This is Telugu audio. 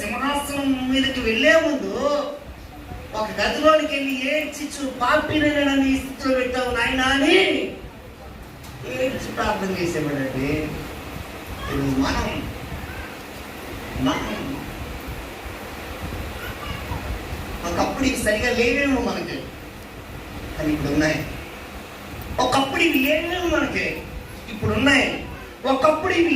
సింహాసనం మీదకి వెళ్ళే ముందు ఒక గదిలోనికి వెళ్ళి ఏడ్చిచ్చు పాపినని నన్ను ఈ స్థితిలో పెట్టావు నాయన అని ఏడ్చి ప్రార్థన చేసేవాడండి. మనం మనం ఒకప్పుడు ఇవి సరిగా లేవేమో మనకి కానీ ఇప్పుడు ఉన్నాయి ఒకప్పుడు ఇవి లేవేమో మనకి ఇప్పుడు ఉన్నాయి ఒకప్పుడు ఇవి